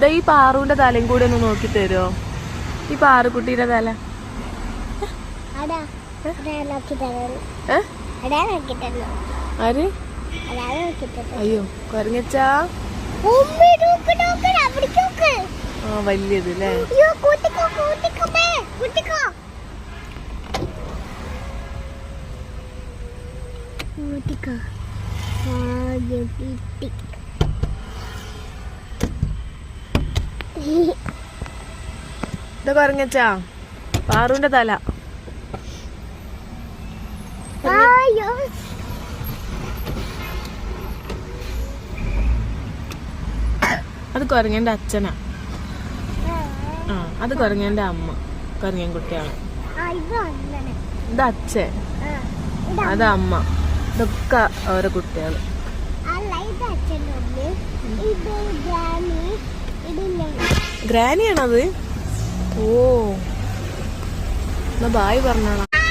ദാ ഈ പാറുവിന്റെ തലയും കൂടി ഒന്ന് നോക്കി തരുമോ ഈ പാറുകുട്ടിയുടെ തല. ആര്? അയ്യോ നോക്ക് ആ വലിയത് അല്ലേ കൂട്ടിക്കോ ആദ്യ കിട്ടി ഇതാ കൊരങ്ങച്ചാ പാറുവിന്റെ തല. അത് കൊരങ്ങന്റെ അച്ഛനാ. ആ അത് കൊരങ്ങന്റെ അമ്മ. കൊരങ്ങൻ കുട്ടിയാണ്. ഇത് അച്ഛൻ. അത് അമ്മ. ഇതൊക്കെ ഓരോ കുട്ടികൾ. ഗ്രാനിയാണത്? ഓ. എന്നാ ബായ് പറഞ്ഞോളാം.